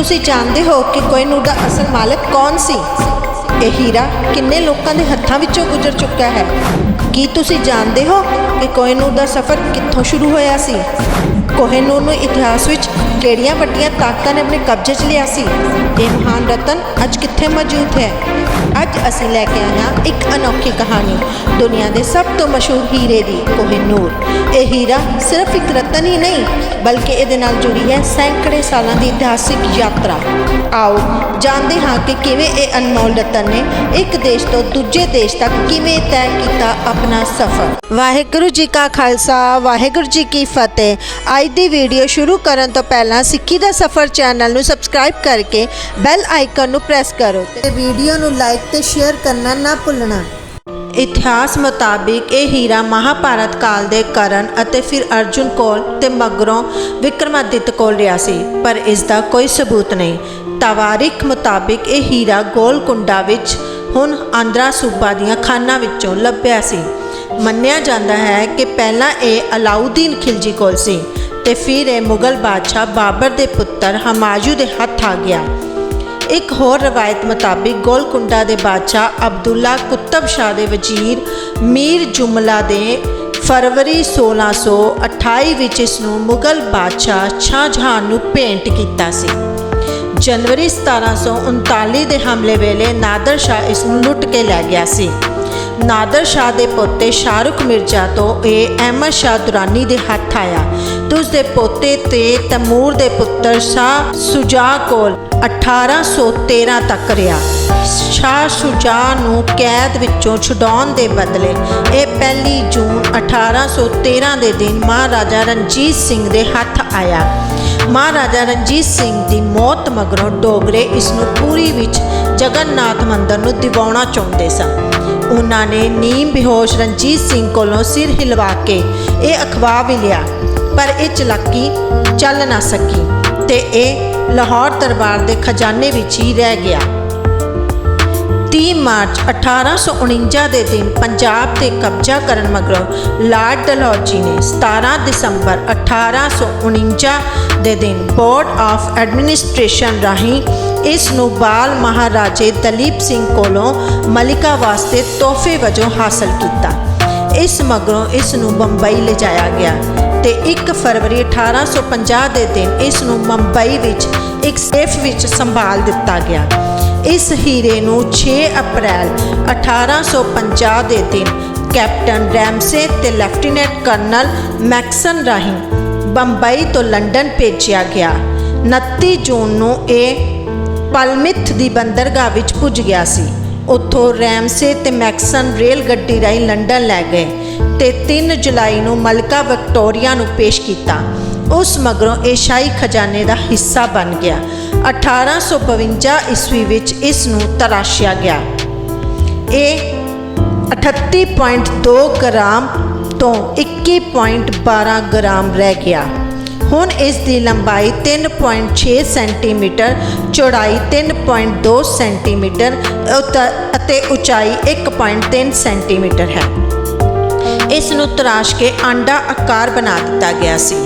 ਤੁਸੀਂ ਜਾਣਦੇ ਹੋ ਕਿ ਕੋਹਿਨੂਰ ਦਾ ਅਸਲ ਮਾਲਕ ਕੌਣ ਸੀ? ਇਹ ਹੀਰਾ ਕਿੰਨੇ ਲੋਕਾਂ ਦੇ ਹੱਥਾਂ ਵਿੱਚੋਂ ਗੁਜ਼ਰ ਚੁੱਕਾ ਹੈ? ਕੀ ਤੁਸੀਂ ਜਾਣਦੇ ਹੋ ਕਿ ਕੋਹਿਨੂਰ ਦਾ ਸਫ਼ਰ ਕਿੱਥੋਂ ਸ਼ੁਰੂ ਹੋਇਆ ਸੀ? ਕੋਹਿਨੂਰ ਨੂੰ ਇਤਿਹਾਸ ਵਿੱਚ ਕਿਹੜੀਆਂ ਵੱਡੀਆਂ ਤਾਕਤਾਂ ਨੇ ਆਪਣੇ ਕਬਜ਼ੇ 'ਚ ਲਿਆ ਸੀ? ਇਹ ਮਹਾਨ ਰਤਨ ਅੱਜ ਕਿੱਥੇ ਮੌਜੂਦ ਹੈ? ਅੱਜ ਅਸੀਂ ਲੈ ਕੇ ਆਏ ਹਾਂ ਇੱਕ ਅਨੋਖੀ ਕਹਾਣੀ, ਦੁਨੀਆ ਦੇ ਸਭ ਤੋਂ ਮਸ਼ਹੂਰ ਹੀਰੇ ਦੀ ਕੋਹਿਨੂਰ ਇਹ ਹੀਰਾ ਸਿਰਫ ਇੱਕ ਰਤਨ ਹੀ ਨਹੀਂ, ਬਲਕਿ ਇਹਦੇ ਨਾਲ ਜੁੜੀ ਹੈ ਸੈਂਕੜੇ ਸਾਲਾਂ ਦੀ ਇਤਿਹਾਸਿਕ ਯਾਤਰਾ। ਆਓ ਜਾਣਦੇ ਹਾਂ ਕਿ ਕਿਵੇਂ ਇਹ ਅਨਮੋਲ ਰਤਨ ਨੇ ਇੱਕ ਦੇਸ਼ ਤੋਂ ਦੂਜੇ ਦੇਸ਼ ਤੱਕ ਕਿਵੇਂ ਤੈਅ ਕੀਤਾ ਆਪਣਾ ਸਫ਼ਰ। ਵਾਹਿਗੁਰੂ ਜੀ ਕਾ ਖਾਲਸਾ, ਵਾਹਿਗੁਰੂ ਜੀ ਕੀ ਫਤਿਹ। ਅੱਜ ਦੀ ਵੀਡੀਓ ਸ਼ੁਰੂ ਕਰਨ ਤੋਂ ਪਹਿਲਾਂ ਸਿੱਖੀ ਦਾ ਸਫ਼ਰ ਚੈਨਲ ਨੂੰ ਸਬਸਕ੍ਰਾਈਬ ਕਰਕੇ ਬੈਲ ਆਈਕਨ ਨੂੰ ਪ੍ਰੈਸ ਕਰੋ ਤੇ ਵੀਡੀਓ ਨੂੰ ਲਾਈਕ ਤੇ ਸ਼ੇਅਰ ਕਰਨਾ ਨਾ ਭੁੱਲਣਾ। ਇਤਿਹਾਸ ਮੁਤਾਬਿਕ ਇਹ ਹੀਰਾ ਮਹਾਭਾਰਤ ਕਾਲ ਦੇ ਕਰਨ ਅਤੇ ਫਿਰ ਅਰਜੁਨ ਕੋਲ ਤੇ ਮਗਰੋਂ ਵਿਕਰਮਾਦਿੱਤ ਕੋਲ ਰਿਹਾ ਸੀ, ਪਰ ਇਸ ਦਾ ਕੋਈ ਸਬੂਤ ਨਹੀਂ। ਤਵਾਰਿਖ ਮੁਤਾਬਿਕ ਇਹ ਹੀਰਾ ਗੋਲਕੁੰਡਾ ਵਿੱਚ ਹੁਣ ਆਂਧਰਾ ਸੂਬਾ ਦੀਆਂ ਖਾਨਾਂ ਵਿੱਚੋਂ ਲੱਭਿਆ ਸੀ। ਮੰਨਿਆ ਜਾਂਦਾ ਹੈ ਕਿ ਪਹਿਲਾਂ ਇਹ ਅਲਾਉਦੀਨ ਖਿਲਜੀ ਕੋਲ ਸੀ। ਤੇ ਫਿਰ ਇਹ ਮੁਗਲ ਬਾਦਸ਼ਾਹ ਬਾਬਰ ਦੇ ਪੁੱਤਰ ਹਮਾਯੂ ਦੇ ਹੱਥ ਆ ਗਿਆ। ਇੱਕ ਹੋਰ ਰਵਾਇਤ ਮੁਤਾਬਿਕ ਗੋਲਕੁੰਡਾ ਦੇ ਬਾਦਸ਼ਾਹ ਅਬਦੁੱਲਾ ਕੁਤਬ ਸ਼ਾਹ ਦੇ ਵਜ਼ੀਰ ਮੀਰ ਜੁਮਲਾ ਦੇ ਫਰਵਰੀ 1628 ਵਿੱਚ ਇਸ ਨੂੰ ਮੁਗਲ ਬਾਦਸ਼ਾਹ ਸ਼ਾਹਜਹਾਨ ਨੂੰ ਭੇਂਟ ਕੀਤਾ ਸੀ। ਜਨਵਰੀ 1739 ਦੇ ਹਮਲੇ ਵੇਲੇ ਨਾਦਰ ਸ਼ਾਹ ਇਸ ਨੂੰ ਲੁੱਟ ਕੇ ਲੈ ਗਿਆ ਸੀ। ਨਾਦਰ ਸ਼ਾਹ ਦੇ ਪੋਤੇ ਸ਼ਾਹਰੁਖ ਮਿਰਜ਼ਾ ਤੋਂ ਇਹ ਅਹਿਮਦ ਸ਼ਾਹ ਦੁਰਾਨੀ ਦੇ ਹੱਥ ਆਇਆ। ਤੇ ਉਸ ਦੇ ਪੋਤੇ ਤੇ ਤੈਮੂਰ ਦੇ ਪੁੱਤਰ ਸ਼ਾਹ ਸੁਜਾ ਕੋਲ 1813 ਤੱਕ ਰਿਹਾ। ਸ਼ਾਹ ਸੁਜਾ ਨੂੰ ਕੈਦ ਵਿੱਚੋਂ ਛੁਡਾਉਣ ਦੇ ਬਦਲੇ ਇਹ ਪਹਿਲੀ ਜੂਨ 1813 ਦੇ ਦਿਨ ਮਹਾਰਾਜਾ ਰਣਜੀਤ ਸਿੰਘ ਦੇ ਹੱਥ ਆਇਆ। ਮਹਾਰਾਜਾ ਰਣਜੀਤ ਸਿੰਘ ਦੀ ਮੌਤ ਮਗਰੋਂ ਡੋਗਰੇ ਇਸ ਨੂੰ ਪੂਰੀ ਵਿੱਚ ਜਗਨਨਾਥ ਮੰਦਰ ਨੂੰ ਦਿਵਾਉਣਾ ਚਾਹੁੰਦੇ ਸਨ। ਉਹਨਾਂ ਨੇ ਨੀਮ ਬੇਹੋਸ਼ ਰਣਜੀਤ ਸਿੰਘ ਕੋਲੋਂ ਸਿਰ ਹਿਲਵਾ ਕੇ ਇਹ ਅਖਵਾ ਵੀ ਲਿਆ, ਪਰ ਇਹ ਚਲਾਕੀ ਚੱਲ ਨਾ ਸਕੀ ਤੇ ਇਹ ਲਾਹੌਰ ਦਰਬਾਰ ਦੇ ਖਜ਼ਾਨੇ ਵਿੱਚ ਹੀ ਰਹਿ ਗਿਆ। 30 ਮਾਰਚ 1849 ਦੇ ਦਿਨ ਪੰਜਾਬ ਤੇ ਕਬਜ਼ਾ ਕਰਨ ਮਗਰੋਂ ਲਾਰਡ ਡਲਹੌਜੀ ਨੇ 17 ਦਸੰਬਰ 1849 ਦੇ ਦਿਨ ਬੋਰਡ ਆਫ ਐਡਮਿਨਿਸਟ੍ਰੇਸ਼ਨ ਰਾਹੀਂ ਇਸ ਨੂੰ ਬਾਲ ਮਹਾਰਾਜੇ ਦਲੀਪ ਸਿੰਘ ਕੋਲੋਂ ਮਲਿਕਾ ਵਾਸਤੇ ਤੋਹਫੇ ਵਜੋਂ ਹਾਸਲ ਕੀਤਾ। ਇਸ ਮਗਰੋਂ ਇਸ ਨੂੰ ਬੰਬਈ ਲਿਜਾਇਆ ਗਿਆ। ਤੇ 1 ਫਰਵਰੀ 1850 ਦੇ ਦਿਨ ਇਸ ਨੂੰ ਮੁੰਬਈ ਵਿੱਚ ਇੱਕ ਸੇਫ ਵਿੱਚ ਸੰਭਾਲ ਦਿੱਤਾ ਗਿਆ। ਇਸ ਹੀਰੇ ਨੂੰ 6 ਅਪ੍ਰੈਲ 1850 ਦੇ ਦਿਨ ਕੈਪਟਨ ਰੈਮਸੇ ਤੇ ਲੈਫਟੀਨੈਂਟ ਕਰਨਲ ਮੈਕਸਨ ਰਾਹੀਂ ਬੰਬਈ ਤੋਂ ਲੰਡਨ ਭੇਜਿਆ ਗਿਆ। 29 ਜੂਨ ਨੂੰ ਇਹ ਪਲਮਿਥ ਦੀ ਬੰਦਰਗਾਹ ਵਿੱਚ ਪੁੱਜ ਗਿਆ ਸੀ। ਉੱਥੋਂ ਰੈਮਸੇ ਤੇ ਮੈਕਸਨ ਰੇਲ ਗੱਡੀ ਰਾਹੀਂ ਲੰਡਨ ਲੈ ਗਏ ਤੇ 3 ਜੁਲਾਈ ਨੂੰ ਮਲਕਾ ਵਿਕਟੋਰੀਆ ਨੂੰ ਪੇਸ਼ ਕੀਤਾ। ਉਸ ਮਗਰੋਂ ਇਹ ਸ਼ਾਹੀ ਖਜ਼ਾਨੇ ਦਾ ਹਿੱਸਾ ਬਣ ਗਿਆ। 1852 ਈਸਵੀ ਵਿੱਚ ਇਸ ਨੂੰ ਤਰਾਸ਼ਿਆ ਗਿਆ। ਇਹ 38.2 ਗ੍ਰਾਮ ਤੋਂ 21.12 ਗ੍ਰਾਮ ਰਹਿ ਗਿਆ। ਹੁਣ ਇਸ ਦੀ ਲੰਬਾਈ 3.6 ਸੈਂਟੀਮੀਟਰ, ਚੌੜਾਈ 3.2 ਸੈਂਟੀਮੀਟਰ ਉਤ- ਅਤੇ ਉਚਾਈ 1.3 ਸੈਂਟੀਮੀਟਰ ਹੈ। ਇਸ ਨੂੰ ਤਰਾਸ਼ ਕੇ ਆਂਡਾ ਆਕਾਰ ਬਣਾ ਦਿੱਤਾ ਗਿਆ ਸੀ।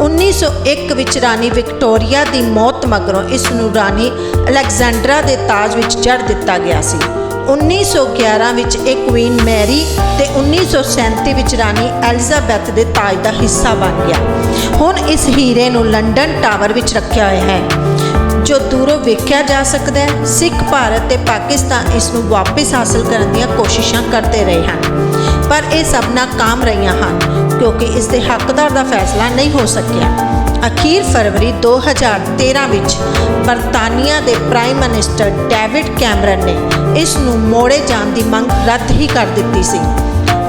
1901 ਵਿੱਚ ਰਾਣੀ ਵਿਕਟੋਰੀਆ ਦੀ ਮੌਤ ਮਗਰੋਂ ਇਸ ਨੂੰ ਰਾਣੀ ਅਲੈਗਜ਼ੈਂਡਰਾ ਦੇ ਤਾਜ ਵਿੱਚ ਜੜ ਦਿੱਤਾ ਗਿਆ ਸੀ। 1911 ਵਿੱਚ ਇਹ ਕੁਈਨ ਮੈਰੀ ਤੇ 1937 ਵਿੱਚ ਰਾਣੀ ਐਲਿਜ਼ਾਬੈਥ ਦੇ ਤਾਜ ਦਾ ਹਿੱਸਾ ਬਣ ਗਿਆ। ਹੁਣ ਇਸ ਹੀਰੇ ਨੂੰ ਲੰਡਨ ਟਾਵਰ ਵਿੱਚ ਰੱਖਿਆ ਹੋਇਆ ਹੈ। ਜੋ ਦੂਰੋਂ ਵੇਖਿਆ ਜਾ ਸਕਦਾ ਹੈ, ਸਿੱਖ ਭਾਰਤ ਤੇ ਪਾਕਿਸਤਾਨ ਇਸ ਨੂੰ ਵਾਪਸ ਹਾਸਲ ਕਰਨ ਦੀਆਂ ਕੋਸ਼ਿਸ਼ਾਂ ਕਰਦੇ ਰਹੇ ਹਨ। ਪਰ ਇਹ ਸਭ ਨਾਕਾਮ ਰਹੀਆਂ ਹਨ, ਕਿਉਂਕਿ ਇਸ ਦੇ ਹੱਕਦਾਰ ਦਾ ਫੈਸਲਾ ਨਹੀਂ ਹੋ ਸਕਿਆ। ਅਖੀਰ ਫਰਵਰੀ 2013 ਵਿੱਚ ਬਰਤਾਨੀਆ ਦੇ ਪ੍ਰਾਈਮ ਮਿਨਿਸਟਰ ਡੇਵਿਡ ਕੈਮਰਨ ਨੇ ਇਸ ਨੂੰ ਮੋੜੇ ਜਾਣ ਦੀ ਮੰਗ ਰੱਦ ਹੀ ਕਰ ਦਿੱਤੀ ਸੀ।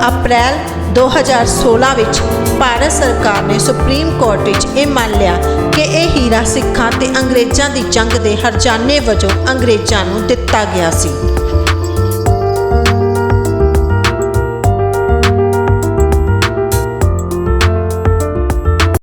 ਅਪ੍ਰੈਲ 2016 ਵਿੱਚ ਭਾਰਤ ਸਰਕਾਰ ਨੇ ਸੁਪਰੀਮ ਕੋਰਟ ਵਿੱਚ ਇਹ ਮੰਨ ਲਿਆ ਕਿ ਇਹ ਹੀਰਾ ਸਿੱਖਾਂ ਤੇ ਅੰਗਰੇਜ਼ਾਂ ਦੀ ਜੰਗ ਦੇ ਹਰਜਾਨੇ ਵਜੋਂ ਅੰਗਰੇਜ਼ਾਂ ਨੂੰ ਦਿੱਤਾ ਗਿਆ ਸੀ।